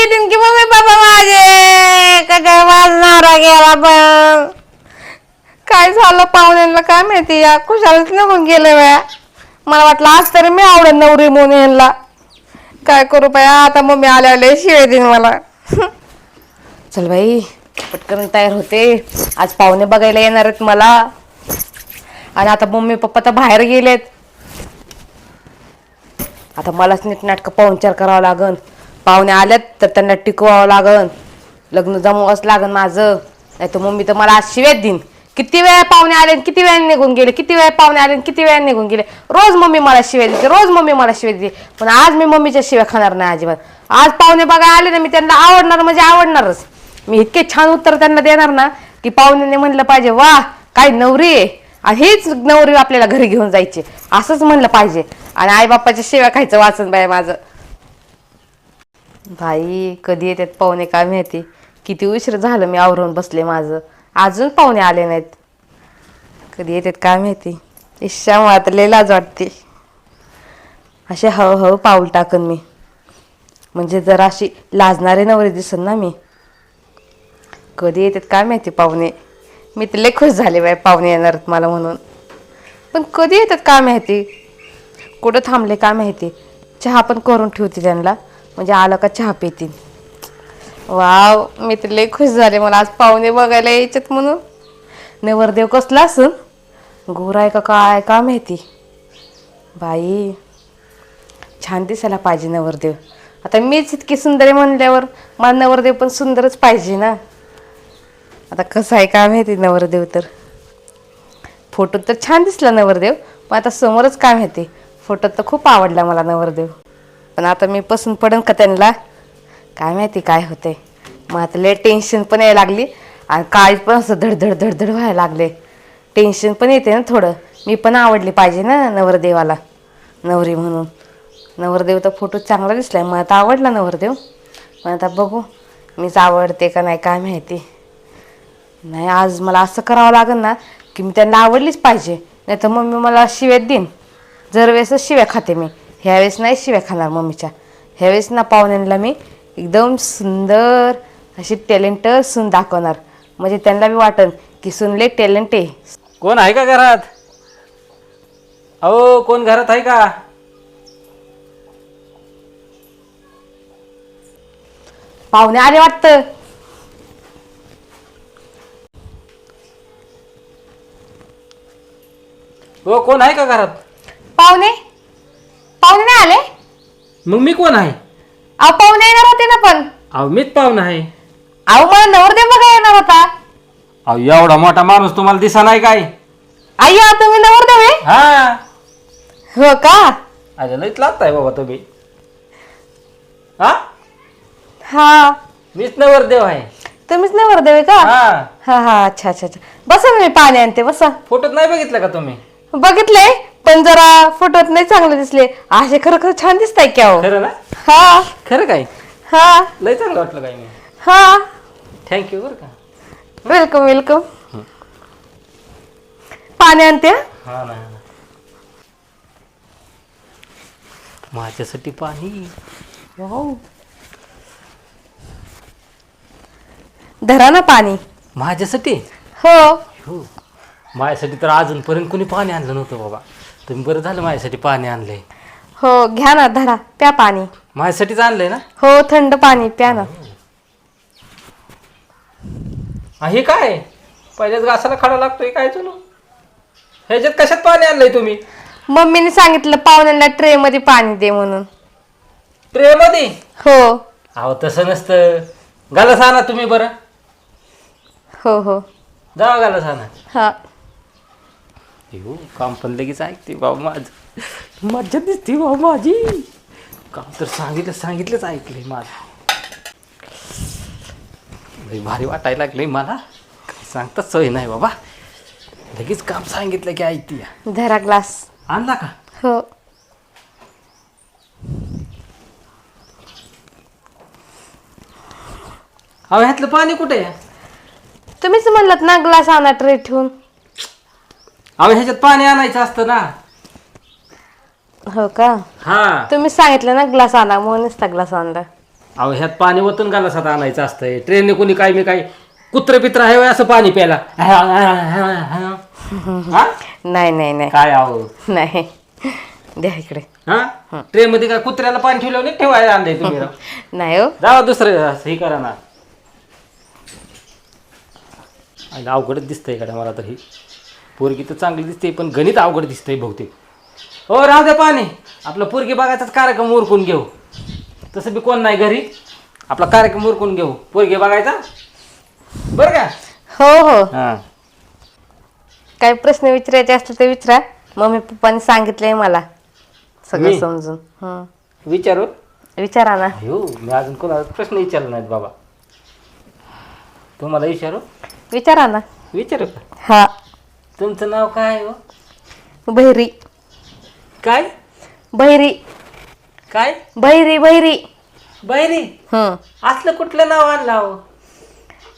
देतील की mummy papa माझे का काय गेला पण काय झालं पाहुण्यांना काय माहिती या? खुशालच निघून गेलं बाया. मला वाटलं आज तरी मी आवडत नवरी म्हणून यांना. काय करू बाया आता मम्मी आल्या आल्या शिळे देईन मला. चल बाई पटकन तयार होते. आज पाहुणे बघायला येणार आहेत मला. आणि आता मम्मी पप्पा तर बाहेर गेलेत. आता मलाच नीट नाटकं पाहुणचार करावं लागन. पाहुणे आल्यात तर त्यांना टिकवावं लागन. लग्न जमवावंच लागन माझं. नाही तर मम्मी तर मला आज शिव्यात देईन. किती वेळा पाहुणे आले आणि किती वेळा निघून गेले? किती वेळा पाहुणे आले आणि किती वेळा निघून गेले? रोज मम्मी मला शिव्या देते रोज मम्मी मला शिव्या देते. पण आज मी मम्मीच्या शिव्या खाणार नाही अजिबात. आज पाहुणे बघा आले ना मी त्यांना आवडणार म्हणजे आवडणारच. मी इतके छान उत्तर त्यांना देणार ना की पाहुण्याने म्हणलं पाहिजे वा काय नवरी आहे. आणि हीच नवरी आपल्याला घरी घेऊन जायची. असंच म्हणलं पाहिजे. आणि आई बाप्पाच्या शिव्या खायचं वाचन बाय माझं. भाई कधी येतात पाहुणे काय माहिती? किती उशीर झालं मी आवरून बसले माझं. अजून पाहुणे आले नाहीत. कधी येतात काय माहिती? इच्छा मला लय लाज वाटते. असे हळूहळू पाऊल टाकन मी. म्हणजे जरा अशी लाजणारे नवरे दिसन ना मी. कधी येतात काय माहिती पाहुणे? मी तर लय खुश झाले बाय पाहुणे येणार आहेत मला म्हणून. पण कधी येतात काय माहिती? कुठं थांबले काय माहिती? चहा पण करून ठेवते त्यांना. म्हणजे आलं का चहा पितील वाव मी तर लय खुश झाले. मला आज पाहुणे बघायला यायच्यात म्हणून. नवरदेव कसला असन? गोर आहे का काय? का माहिती? बाई छान दिसायला पाहिजे नवरदेव. आता मीच इतकी सुंदर आहे म्हणल्यावर मला नवरदेव पण सुंदरच पाहिजे ना. आता कसं आहे काय माहिती नवरदेव तर. फोटोत तर छान दिसला नवरदेव पण आता समोरच काय माहिती? फोटोत तर खूप आवडला मला नवरदेव. पण आता मी पसंत पडन का त्यांना? काय माहिती काय होते मग आता लय टेन्शन पण यायला लागली आणि काळी पण असं धडधड धडधड व्हायला लागले. टेन्शन पण येते ना थोडं. मी पण आवडली पाहिजे ना नवरदेवाला. नवरी म्हणून. नवरदेव तर फोटो चांगला दिसला मग आता आवडला नवरदेव. पण आता बघू मीच आवडते का नाही काय माहिती. नाही आज मला असं करावं लागेल ना की मी त्यांना आवडलीच पाहिजे. नाही तर मम्मी मला शिव्यात देईन. जर वेळेसच शिव्या खाते मी. ह्यावेळेस नाही शिव्या खाणार मम्मीच्या. ह्यावेळेस ना पाहुण्यांना मी एकदम सुंदर अशी टॅलेंट सून दाखवणार. म्हणजे त्यांना बी वाटन की सुनले टॅलेंट आहे. कोण आहे का घरात? अहो कोण घरात आहे का? पाहुणे आले वाटतं. हो कोण आहे का घरात? पाहुणे? पाहुणे नाही आले? मग मी कोण आहे? अहो पाहुणे येणार होते ना पण. अहो मीच पाहुणा आहे. अहो मला नवरदेव बघा येणार होता. अहो एवढा मोठा माणूस तुम्हाला दिसा नाही काय? आई आता मी नवरदेव आहे? हा. हो का? अरे लईच लागताय बाबा तुम्ही. हा? हा. मीच नवरदेव आहे. तुम्हीच नवरदेव आहे का? हा. हा हा अच्छा अच्छा अच्छा. बसा ना मी पाणी आणते बसा. फोटोत नाही बघितलं का तुम्ही? बघितले पण जरा फोटोत नाही चांगले दिसले. असे खरं खरं छान दिसताय की अहो. खरं ना? हा. खरं काय? हा. लय चांगलं वाटलं काय मी हा. थँक्यू बरं का. वेलकम वेलकम पाणी आणते? हा? हा ना. माझ्यासाठी पाणी. धरा ना पाणी. माझ्यासाठी? हो. हो. माझ्यासाठी तर अजूनपर्यंत कोणी पाणी आणलं नव्हतं बाबा. तुम्ही बरं झालं माझ्यासाठी पाणी आणलंय. हो घ्या ना धरा प्या पाणी. माझ्यासाठीच आणलंय ना? हो थंड पाणी प्या ना. हा, हे काय? पहिल्याच घासाला खडा लागतोय काय चलो ह्याच्यात कशात पाणी आणलंय तुम्ही? मम्मीने सांगितलं पाहुण्यांना ट्रे मध्ये पाणी दे म्हणून. ट्रे मध्ये हो. अहो तसं नसतं. गालास आणा तुम्ही बरं. हो हो. जावा गालास आणा. हा. हो काम पण लगेच ऐकते बाबा माझं. मज्जा दिसते बाबा माझी. काम तर सांगितलं सांगितलंच ऐकलंय माझं. भारी वाटायला लागलंय मला. काय सांगता सोय नाही बाबा. लगेच काम सांगितलं की ऐकते. धरा ग्लास. आणला का? हो. अहो ह्यातलं पाणी कुठे आहे? तुम्हीच म्हणलात ना ग्लास आणा ट्रे ठेवून. अहो ह्याच्यात पाणी आणायचं असतं ना. हो का? हा. तुम्ही सांगितलं ना ग्लास आणा म्हणूनच त्या ग्लास आणला. अहो ह्यात पाणी ओतून गालासात आणायचं असतंय. ट्रेनने कोणी काय मी काय कुत्र पित्र आहे होय असं पाणी प्यायला. हा? नाही नाही नाही. काय आहो नाही. द्या इकडे. हा? ट्रेन मध्ये काय कुत्र्याला पाणी ठेवलं नाही ठेवायला आणलंय तुम्ही? राव. नाही हो. जावा दुसरं असं हे करा ना. आणि अवघडच दिसतंय का मला तर. ही पोरगी तर चांगली दिसते पण गणित अवघड दिसतंय बहुतेक. हो राहू दे पाणी. आपलं पोरगी बघायचाच कार्यक्रम उरकून घेऊ. तसं बी कोण नाही घरी. आपला कार्यक्रम उरकून घेऊ. पोरगी बघायचा? बरं का? हो हो. हां. काही प्रश्न विचारायचे असले ते विचारा. मम्मी पप्पाने सांगितलंय मला. सगळं मी? समजून. हं. विचारू? विचारा ना. हो मी अजून कोणाला प्रश्न विचारला नाहीत बाबा. तुम्हाला विचारू? विचारा ना. विचारू का? हा. तुमचं नाव काय आहे हो? बहिरी. काय? बहिरी. काय? बहिरी बहिरी. हं. असलं कुठलं नाव आणलं अहो?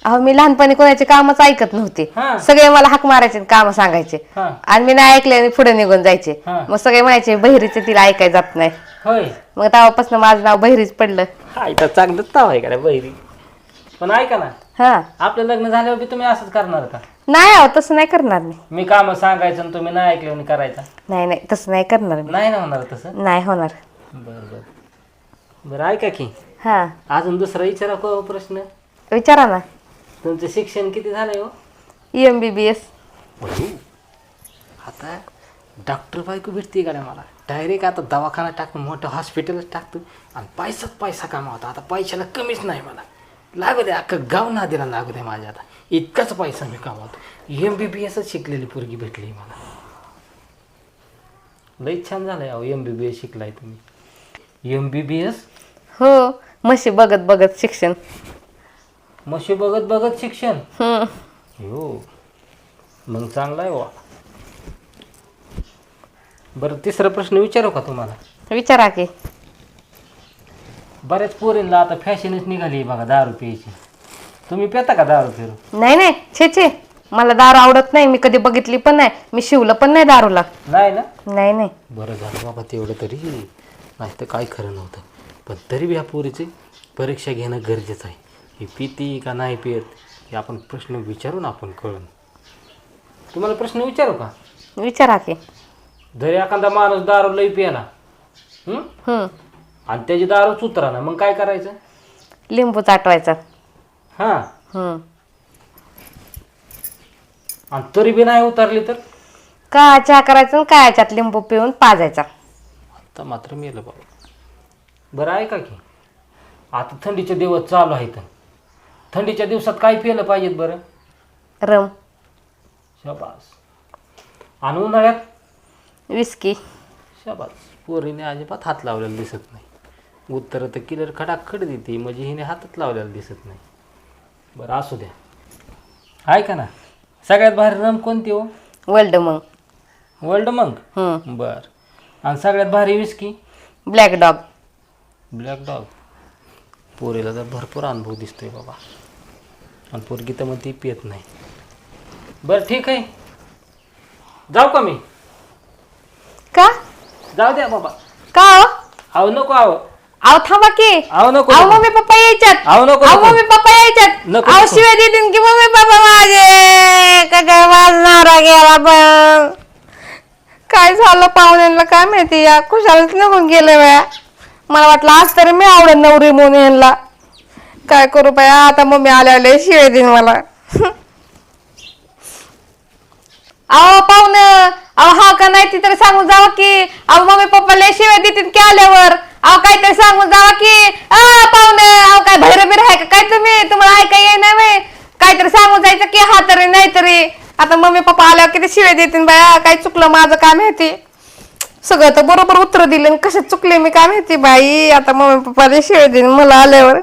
अहो मी लहानपणी कोणाचे कामच ऐकत नव्हते. हा. सगळे मला हाक मारायचे काम सांगायचे. हा. आणि मी नाही ऐकले आणि पुढे निघून जायचे. हा. मग सगळे म्हणायचे बहिरीचे तिला ऐकाय जात नाही. होय. मग तेव्हापासून माझं नाव बहिरीच पडलं. हा इथं चांगलंच नाव आहे का रे बैरी पण ऐका ना. हा. आपलं लग्न झाल्यावर बी तुम्ही असंच करणार का? नाही अहो तसं नाही करणार मी. मी काम सांगायचं आणि तुम्ही नाही ऐकलं करायचं? नाही नाही तसं नाही करणार मी. नाही ना होणार तसं? नाही होणार. बरं बरं. बरं ऐका की. हा. अजून दुसरा विचारा को प्रश्न? विचारा ना. तुमचं शिक्षण किती झालंय हो? एम बी बी एस आता डॉक्टर बायको भेटते का नाही मला? डायरेक्ट आता दवाखाना टाकतो मोठं हॉस्पिटलच टाकतो आणि पैसाच पैसा कमावतो. आता पैशाला कमीच नाही मला लागू दे अख्खं गाव नादीला लागू दे माझ्या आता. इतकाच पैसा मी कमावतो. एम बी बी एसच शिकलेली पोरगी भेटली मला. लई छान झालंय अहो एम बी बी एस शिकलाय तुम्ही. एम बी बी एस हो म्हशी बघत बघत शिक्षण. मशी बघत बघत शिक्षण? हम्म. हो. मग चांगला आहे वा बरं तिसरा प्रश्न विचारू का तुम्हाला? विचारा की. बऱ्याच पोरींना आता फॅशनच निघाली बघा दारू प्यायची तुम्ही पिता का दारू फिरू नाही नाही छे छे. मला दारू आवडत नाही मी कधी बघितली पण नाही मी शिवलं पण नाही दारूला. नाही ना? नाही नाही. बरं झालं बाबा तेवढं तरी. नाही तर काय खरं नव्हतं. पण तरी बी ह्या पोरीची परीक्षा घेणं गरजेचं आहे. ही पिती का नाही पित हे आपण प्रश्न विचारून आपण कळून. तुम्हाला प्रश्न विचारू का? विचारा की. जरी एखादा माणूस दारू लई प्याला हं? हम्म आणि त्याची दारूच उतरा ना मग काय करायचं? लिंबू चाटवायचा. हां? हम्म. आणि तरी बी नाही उतरली तर? का चहा करायचं आणि काय याच्यात लिंबू पिऊन पाजायचा. आता मात्र मेलं बाबा. बरं आहे का की? आता थंडीचे दिवस चालू आहेत. थंडीच्या दिवसात काय पिलं पाहिजेत बरं? रम. शाबास. आणि उन्हाळ्यात? विस्की. शाबास. पोरीने अजिबात हात लावलेला दिसत नाही. उत्तर तर किलर खडाखड देते म्हणजे हिने हातच लावलेला दिसत नाही. बरं असू द्या. आहे का ना सगळ्यात भारी रम कोणती हो? वर्ल्ड मग वर्ल्ड मंग हम्म बर. आणि सगळ्यात भारी whisky Black Dog. Black Dog. पोरीला तर भरपूर अनुभव दिसतोय बाबा. आणि पोरगी तर मग ती पित नाही. बरं ठीक आहे. जाऊ का मी? का? जाऊ द्या बाबा. का हो? आहो नको आहो अहो थांबा की. आहो नको अहो. Mummy papa यायच्यात. आहो नको अहो नको. Mummy papa यायच्यात. नको, अहो नको. शिवाय देतील की मम्मी पप्पा माझे का काय नवरा गेला पण काय झालं पाहुण्यांना काय माहिती या? खुशालच निघून गेले बाया. मला वाटलं आज तरी मी आवडत नवरी म्हणून यांना. काय करू बाया आता मम्मी आल्या आल्या शिवाय देईन मला. अहो पाहुण अहो हा का नाही ती तरी सांगून जावं की अहो मम्मी पप्पा लय शिवाय देतील की आल्यावर. अहो काहीतरी सांगून जावा की पाहुणे अहो काय भैर बिर आहे का? काय तुम्ही? तुम्हाला ऐका ये ना काहीतरी सांगून जायचं की हा तरी नाही तरी. आता मम्मी पप्पा आल्यावर किती शिवाय देतील बाया? काय चुकलं माझं काय माहिती सगळं तर बरोबर उत्तर दिले कसे चुकले मी काय माहिती बाई? आता मम्मी पप्पाला शिवाय देईन मला आल्यावर.